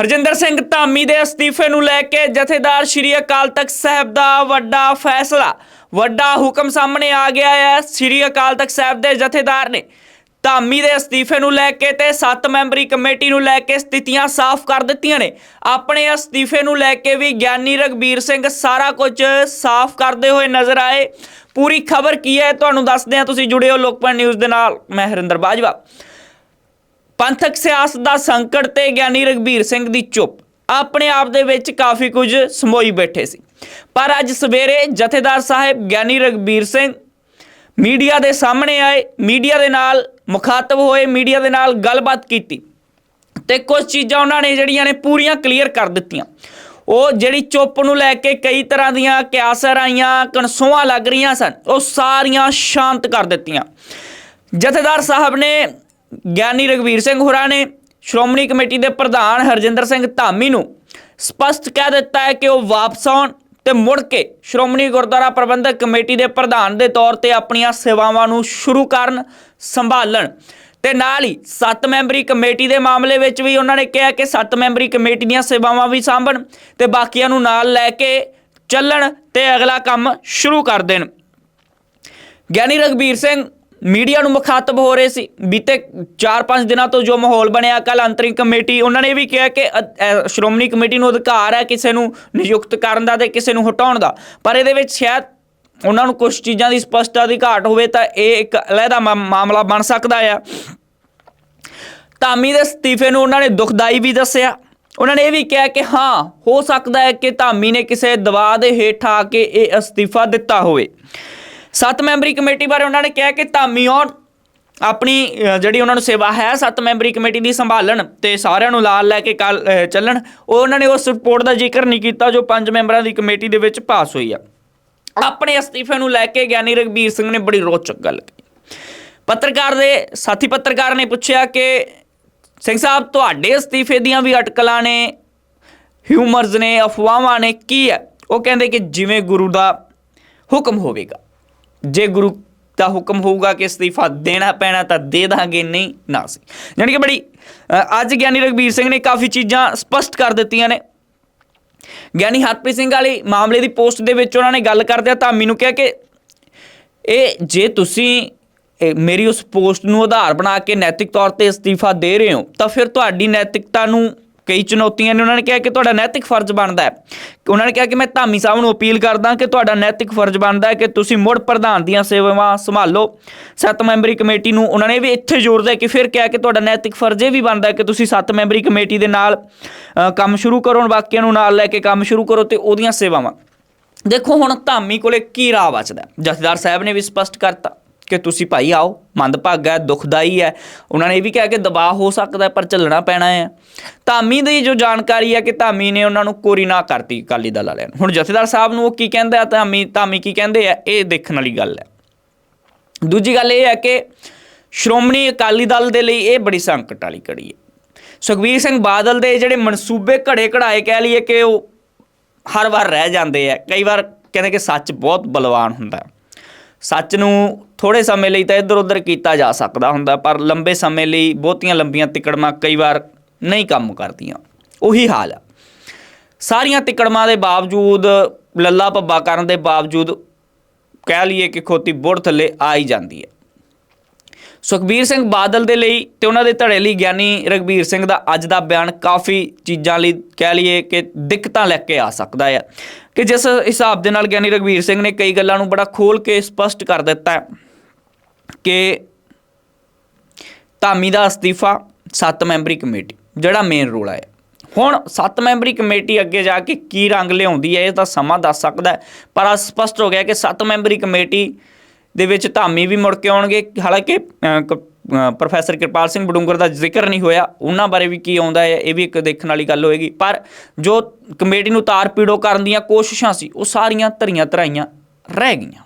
ਹਰਜਿੰਦਰ ਸਿੰਘ ਧਾਮੀ ਦੇ ਅਸਤੀਫੇ ਨੂੰ ਲੈ ਕੇ ਜਥੇਦਾਰ ਸ਼੍ਰੀ ਅਕਾਲ ਤਖਤ ਸਾਹਿਬ ਦਾ ਵੱਡਾ ਫੈਸਲਾ। ਵੱਡਾ ਹੁਕਮ ਸਾਹਮਣੇ ਆ ਗਿਆ ਹੈ। ਸ਼੍ਰੀ ਅਕਾਲ ਤਖਤ ਸਾਹਿਬ ਦੇ ਜਥੇਦਾਰ ਨੇ ਧਾਮੀ ਦੇ ਅਸਤੀਫੇ ਨੂੰ ਲੈ ਕੇ ਤੇ 7 ਮੈਂਬਰੀ ਕਮੇਟੀ ਨੂੰ ਲੈ ਕੇ ਸਥਿਤੀਆਂ ਸਾਫ਼ ਕਰ ਦਿੱਤੀਆਂ ਨੇ। ਆਪਣੇ ਅਸਤੀਫੇ ਨੂੰ ਲੈ ਕੇ ਵੀ ਗਿਆਨੀ ਰਗਬੀਰ ਸਿੰਘ ਸਾਰਾ ਕੁਝ ਸਾਫ਼ ਕਰਦੇ ਹੋਏ ਨਜ਼ਰ ਆਏ। ਪੂਰੀ ਖਬਰ ਕੀ ਹੈ? ਤੁਹਾਨੂੰ ਦੱਸਦੇ ਹਾਂ। ਤੁਸੀਂ ਜੁੜੇ ਹੋ ਲੋਕਪਾਲ ਨਿਊਜ਼ ਦੇ ਨਾਲ। ਮੈਂ ਹਰਿੰਦਰ ਬਾਜਵਾ। ਪੰਥਕ ਸਿਆਸਤ ਦਾ ਸੰਕਟ ਤੇ ਗਿਆਨੀ ਰਗਬੀਰ ਸਿੰਘ ਦੀ ਚੁੱਪ। ਆਪਣੇ ਆਪ ਦੇ ਵਿੱਚ ਕਾਫੀ ਕੁਝ ਸਮੋਈ ਬੈਠੇ ਸੀ। ਪਰ ਅੱਜ ਸਵੇਰੇ ਜਥੇਦਾਰ ਸਾਹਿਬ ਗਿਆਨੀ ਰਗਬੀਰ ਸਿੰਘ ਮੀਡੀਆ ਦੇ ਸਾਹਮਣੇ ਆਏ, ਮੀਡੀਆ ਦੇ ਨਾਲ ਮੁਖਾਤਬ ਹੋਏ, ਮੀਡੀਆ ਦੇ ਨਾਲ ਗੱਲਬਾਤ ਕੀਤੀ ਤੇ ਕੁਝ ਚੀਜ਼ਾਂ ਉਹਨਾਂ ਨੇ ਜਿਹੜੀਆਂ ਨੇ ਪੂਰੀਆਂ ਕਲੀਅਰ ਕਰ ਦਿੱਤੀਆਂ। ਉਹ ਜਿਹੜੀ ਚੁੱਪ ਨੂੰ ਲੈ ਕੇ ਕਈ ਤਰ੍ਹਾਂ ਦੀਆਂ ਕਿਆਸਰ ਆਈਆਂ ਕਨਸੋਆਂ ਲੱਗ ਰਹੀਆਂ ਸਨ, ਉਹ ਸਾਰੀਆਂ ਸ਼ਾਂਤ ਕਰ ਦਿੱਤੀਆਂ। ਜਥੇਦਾਰ ਸਾਹਿਬ ਨੇ ਗਿਆਨੀ ਰਗਵੀਰ ਸਿੰਘ ਹੋਰਾਂ ਨੇ ਸ਼੍ਰੋਮਣੀ ਕਮੇਟੀ ਦੇ ਪ੍ਰਧਾਨ ਹਰਜਿੰਦਰ ਸਿੰਘ ਧਾਮੀ ਨੂੰ ਸਪਸ਼ਟ ਕਹਿ ਦਿੱਤਾ ਹੈ ਕਿ ਉਹ ਵਾਪਸ ਆਉਣ ਤੇ ਮੁੜ ਕੇ ਸ਼੍ਰੋਮਣੀ ਗੁਰਦੁਆਰਾ ਪ੍ਰਬੰਧਕ ਕਮੇਟੀ ਦੇ ਪ੍ਰਧਾਨ ਦੇ ਤੌਰ ਤੇ ਆਪਣੀਆਂ ਸੇਵਾਵਾਂ ਨੂੰ ਸ਼ੁਰੂ ਕਰਨ, ਸੰਭਾਲਣ ਤੇ ਨਾਲ ਹੀ 7 ਮੈਂਬਰੀ ਕਮੇਟੀ ਦੇ ਮਾਮਲੇ ਵਿੱਚ ਵੀ ਉਹਨਾਂ ਨੇ ਕਿਹਾ ਕਿ 7 ਮੈਂਬਰੀ ਕਮੇਟੀ ਦੀਆਂ ਸੇਵਾਵਾਂ ਵੀ ਸਾਂਭਣ ਤੇ ਬਾਕੀਆਂ ਨੂੰ ਨਾਲ ਲੈ ਕੇ ਚੱਲਣ ਤੇ ਅਗਲਾ ਕੰਮ ਸ਼ੁਰੂ ਕਰ ਦੇਣ। ਗਿਆਨੀ ਰਗਬੀਰ ਸਿੰਘ ਮੀਡੀਆ ਨੂੰ ਮੁਖਾਤਬ ਹੋ ਰਹੇ ਸੀ। ਬੀਤੇ 4-5 ਦਿਨਾਂ ਤੋਂ ਜੋ ਮਾਹੌਲ ਬਣਿਆ ਕੱਲ ਅੰਤਰਿਮ ਕਮੇਟੀ, ਉਹਨਾਂ ਨੇ ਵੀ ਕਿਹਾ ਕਿ ਸ਼੍ਰੋਮਣੀ ਕਮੇਟੀ ਨੂੰ ਅਧਿਕਾਰ ਹੈ ਕਿਸੇ ਨੂੰ ਨਿਯੁਕਤ ਕਰਨ ਦਾ ਤੇ ਕਿਸੇ ਨੂੰ ਹਟਾਉਣ ਦਾ। ਪਰ ਇਹਦੇ ਵਿੱਚ ਸ਼ਾਇਦ ਉਹਨਾਂ ਨੂੰ ਕੁਝ ਚੀਜ਼ਾਂ ਦੀ ਸਪਸ਼ਟਤਾ ਦੀ ਘਾਟ ਹੋਵੇ ਤਾਂ ਇਹ ਇੱਕ ਅਲੱਗਾ ਮਾ- ਮਾਮਲਾ ਬਣ ਸਕਦਾ ਆ। ਧਾਮੀ ਦੇ ਅਸਤੀਫੇ ਨੂੰ ਉਹਨਾਂ ਨੇ ਦੁਖਦਾਈ ਵੀ ਦੱਸਿਆ। ਉਹਨਾਂ ਨੇ ਇਹ ਵੀ ਕਿਹਾ ਕਿ ਹਾਂ, ਹੋ ਸਕਦਾ ਹੈ ਕਿ ਧਾਮੀ ਨੇ ਕਿਸੇ ਦਬਾਅ ਦੇ ਹੇਠ ਆ ਕੇ ਇਹ ਅਸਤੀਫਾ ਦਿੱਤਾ ਹੋਵੇ। ਸੱਤ ਮੈਂਬਰੀ ਕਮੇਟੀ ਬਾਰੇ ਉਹਨਾਂ ਨੇ ਕਿਹਾ ਕਿ ਧਾਮੀ ਔਰ ਆਪਣੀ ਜਿਹੜੀ ਉਹਨਾਂ ਨੂੰ ਸੇਵਾ ਹੈ, ਸੱਤ ਮੈਂਬਰੀ ਕਮੇਟੀ ਦੀ ਸੰਭਾਲਣ ਤੇ ਸਾਰਿਆਂ ਨੂੰ ਲਾਲ ਲੈ ਕੇ ਕੱਲ ਚੱਲਣ। ਉਹ ਉਹਨਾਂ ਨੇ ਉਸ ਰਿਪੋਰਟ ਦਾ ਜ਼ਿਕਰ ਨਹੀਂ ਕੀਤਾ ਜੋ ਪੰਜ ਮੈਂਬਰਾਂ ਦੀ ਕਮੇਟੀ ਦੇ ਵਿੱਚ ਪਾਸ ਹੋਈ ਆ। ਆਪਣੇ ਅਸਤੀਫੇ ਨੂੰ ਲੈ ਕੇ ਗਿਆਨੀ ਰਗਬੀਰ ਸਿੰਘ ਨੇ ਬੜੀ ਰੋਚਕ ਗੱਲ ਕਹੀ। ਪੱਤਰਕਾਰ ਦੇ ਸਾਥੀ ਪੱਤਰਕਾਰ ਨੇ ਪੁੱਛਿਆ ਕਿ ਸਿੰਘ ਸਾਹਿਬ, ਤੁਹਾਡੇ ਅਸਤੀਫੇ ਦੀਆਂ ਵੀ ਅਟਕਲਾਂ ਨੇ, ਹਿਊਮਰਸ ਨੇ, ਅਫਵਾਹਾਂ ਨੇ, ਕੀ ਹੈ? ਉਹ ਕਹਿੰਦੇ ਕਿ ਜਿਵੇਂ ਗੁਰੂ ਦਾ ਹੁਕਮ ਹੋਵੇਗਾ। ਜੇ ਗੁਰੂ ਦਾ ਹੁਕਮ ਹੋਊਗਾ ਕਿ ਅਸਤੀਫਾ ਦੇਣਾ ਪੈਣਾ ਤਾਂ ਦੇ ਦਾਂਗੇ, ਨਹੀਂ, ਨਾ ਸੀ। ਜਾਣੀ ਕਿ ਬੜੀ ਅੱਜ ਗਿਆਨੀ ਰਗਬੀਰ ਸਿੰਘ ਨੇ ਕਾਫੀ ਚੀਜ਼ਾਂ ਸਪਸ਼ਟ ਕਰ ਦਿੱਤੀਆਂ ਨੇ। ਗਿਆਨੀ ਹਰਪ੍ਰੀਤ ਸਿੰਘ ਵਾਲੀ ਮਾਮਲੇ ਦੀ ਪੋਸਟ ਦੇ ਵਿੱਚ ਉਹਨਾਂ ਨੇ ਗੱਲ ਕਰਦਿਆਂ ਧਾਮੀ ਨੂੰ ਕਿਹਾ ਕਿ ਇਹ ਜੇ ਤੁਸੀਂ ਮੇਰੀ ਉਸ ਪੋਸਟ ਨੂੰ ਆਧਾਰ ਬਣਾ ਕੇ ਨੈਤਿਕ ਤੌਰ ਤੇ ਅਸਤੀਫਾ ਦੇ ਰਹੇ ਹੋ, ਤਾਂ ਫਿਰ ਤੁਹਾਡੀ ਨੈਤਿਕਤਾ ਨੂੰ ਕਈ ਚੁਣੌਤੀਆਂ ਨੇ। ਉਹਨਾਂ ਨੇ ਕਿਹਾ ਕਿ ਤੁਹਾਡਾ ਨੈਤਿਕ ਫਰਜ਼ ਬਣਦਾ ਹੈ। ਉਹਨਾਂ ਨੇ ਕਿਹਾ ਕਿ ਮੈਂ ਧਾਮੀ ਸਾਹਿਬ ਨੂੰ ਅਪੀਲ ਕਰਦਾ ਕਿ ਤੁਹਾਡਾ ਨੈਤਿਕ ਫਰਜ਼ ਬਣਦਾ ਹੈ ਕਿ ਤੁਸੀਂ ਮੁੜ ਪ੍ਰਧਾਨ ਦੀਆਂ ਸੇਵਾਵਾਂ ਸੰਭਾਲੋ। ਸੱਤ ਮੈਂਬਰੀ ਕਮੇਟੀ ਨੂੰ ਉਹਨਾਂ ਨੇ ਵੀ ਇੱਥੇ ਜ਼ੋਰ ਦਿੱਤਾ ਕਿ ਫਿਰ ਕਿਹਾ ਕਿ ਤੁਹਾਡਾ ਨੈਤਿਕ ਫਰਜ਼ ਇਹ ਵੀ ਬਣਦਾ ਹੈ ਕਿ ਤੁਸੀਂ ਸੱਤ ਮੈਂਬਰੀ ਕਮੇਟੀ ਦੇ ਨਾਲ ਕੰਮ ਸ਼ੁਰੂ ਕਰੋ ਬਾਕੀਆਂ ਨੂੰ ਨਾਲ ਲੈ ਕੇ ਕੰਮ ਸ਼ੁਰੂ ਕਰੋ ਤੇ ਉਹਦੀਆਂ ਸੇਵਾਵਾਂ। ਦੇਖੋ ਹੁਣ ਧਾਮੀ ਕੋਲੇ ਕੀ ਰਾਹ ਬਚਦਾ ਜਥੇਦਾਰ ਸਾਹਿਬ ਨੇ ਵੀ ਸਪਸ਼ਟ ਕਰਤਾ। ਕਿ ਤੁਸੀਂ ਭਾਈ ਆਓ, ਮੰਦਭਾਗਾ ਹੈ, ਦੁਖਦਾਈ ਹੈ। ਉਹਨਾਂ ਨੇ ਇਹ ਵੀ ਕਿਹਾ ਕਿ ਦਬਾਅ ਹੋ ਸਕਦਾ ਪਰ ਚੱਲਣਾ ਪੈਣਾ ਹੈ। ਧਾਮੀ ਦੀ ਜੋ ਜਾਣਕਾਰੀ ਹੈ ਕਿ ਧਾਮੀ ਨੇ ਉਹਨਾਂ ਨੂੰ ਕੋਰੀ ਨਾ ਕਰਤੀ ਅਕਾਲੀ ਦਲ ਵਾਲਿਆਂ ਨੂੰ। ਹੁਣ ਜਥੇਦਾਰ ਸਾਹਿਬ ਨੂੰ ਉਹ ਕੀ ਕਹਿੰਦਾ ਧਾਮੀ ਧਾਮੀ ਕੀ ਕਹਿੰਦੇ ਆ, ਇਹ ਦੇਖਣ ਵਾਲੀ ਗੱਲ ਹੈ। ਦੂਜੀ ਗੱਲ ਇਹ ਹੈ ਕਿ ਸ਼੍ਰੋਮਣੀ ਅਕਾਲੀ ਦਲ ਦੇ ਲਈ ਇਹ ਬੜੀ ਸੰਕਟ ਵਾਲੀ ਘੜੀ ਹੈ। ਸੁਖਬੀਰ ਸਿੰਘ ਬਾਦਲ ਦੇ ਜਿਹੜੇ ਮਨਸੂਬੇ ਘੜੇ ਘੜਾਏ ਕਹਿ ਲਈਏ ਕਿ ਉਹ ਹਰ ਵਾਰ ਰਹਿ ਜਾਂਦੇ ਆ। ਕਈ ਵਾਰ ਕਹਿੰਦੇ ਕਿ ਸੱਚ ਬਹੁਤ ਬਲਵਾਨ ਹੁੰਦਾ। ਹੈ ਸੱਚ ਨੂੰ ਥੋੜੇ ਸਮੇਂ ਲਈ ਤਾਂ ਇੱਧਰ ਉੱਧਰ ਕੀਤਾ ਜਾ ਸਕਦਾ ਹੁੰਦਾ, ਪਰ ਲੰਬੇ ਸਮੇਂ ਲਈ ਬਹੁਤੀਆਂ ਲੰਬੀਆਂ ਤਿਕੜਮਾਂ ਕਈ ਵਾਰ ਨਹੀਂ ਕੰਮ ਕਰਦੀਆਂ। ਉਹੀ ਹਾਲ ਆ। ਸਾਰੀਆਂ ਤਿਕੜਮਾਂ ਦੇ ਬਾਵਜੂਦ, ਲੱਲਾ ਭੱਬਾ ਕਰਨ ਦੇ ਬਾਵਜੂਦ ਕਹਿ ਲਈਏ ਕਿ ਖੋਤੀ ਬੁੜ ਥੱਲੇ ਆ ਹੀ ਜਾਂਦੀ ਹੈ। ਸੁਖਬੀਰ ਸਿੰਘ ਬਾਦਲ ਦੇ ਲਈ ਤੇ ਉਹਨਾਂ ਦੇ ਧੜੇ ਲਈ ਗਿਆਨੀ ਰਗਬੀਰ ਸਿੰਘ ਦਾ ਅੱਜ ਦਾ ਬਿਆਨ ਕਾਫੀ ਚੀਜ਼ਾਂ ਲਈ ਕਹਿ ਲਈਏ ਕਿ ਦਿੱਕਤਾਂ ਲੈ ਕੇ ਆ ਸਕਦਾ ਹੈ। ਕਿ ਜਿਸ ਹਿਸਾਬ ਦੇ ਨਾਲ ਗਿਆਨੀ ਰਗਬੀਰ ਸਿੰਘ ਨੇ ਕਈ ਗੱਲਾਂ ਨੂੰ ਬੜਾ ਖੋਲ ਕੇ ਸਪਸ਼ਟ ਕਰ ਦਿੱਤਾ ਕਿ ਧਾਮੀ ਦਾ ਅਸਤੀਫਾ ਸੱਤ ਮੈਂਬਰੀ ਕਮੇਟੀ, ਜਿਹੜਾ ਮੇਨ ਰੋਲ ਹੈ ਹੁਣ ਸੱਤ ਮੈਂਬਰੀ ਕਮੇਟੀ ਅੱਗੇ ਜਾ ਕੇ ਕੀ ਰੰਗ ਲਿਆਉਂਦੀ ਹੈ, ਇਹ ਤਾਂ ਸਮਾਂ ਦੱਸ ਸਕਦਾ ਪਰ ਅੱਜ ਸਪਸ਼ਟ ਹੋ ਗਿਆ ਕਿ ਸੱਤ ਮੈਂਬਰੀ ਕਮੇਟੀ ਦੇ ਵਿੱਚ ਧਾਮੀ ਵੀ ਮੁੜ ਕੇ ਆਉਣਗੇ। ਹਾਲਾਂਕਿ ਕ- ਪ੍ਰੋਫੈਸਰ ਕਿਰਪਾਲ ਸਿੰਘ ਬਡੂੰਗਰ ਦਾ ਜ਼ਿਕਰ ਨਹੀਂ ਹੋਇਆ। ਉਹਨਾਂ ਬਾਰੇ ਵੀ ਕੀ ਆਉਂਦਾ ਹੈ, ਇਹ ਵੀ ਇੱਕ ਦੇਖਣ ਵਾਲੀ ਗੱਲ ਹੋਏਗੀ। ਪਰ ਜੋ ਕਮੇਟੀ ਨੂੰ ਤਾਰ ਪੀੜੋ ਕਰਨ ਦੀਆਂ ਕੋਸ਼ਿਸ਼ਾਂ ਸੀ, ਉਹ ਸਾਰੀਆਂ ਧਰੀਆਂ ਧਰਾਈਆਂ ਰਹਿ ਗਈਆਂ।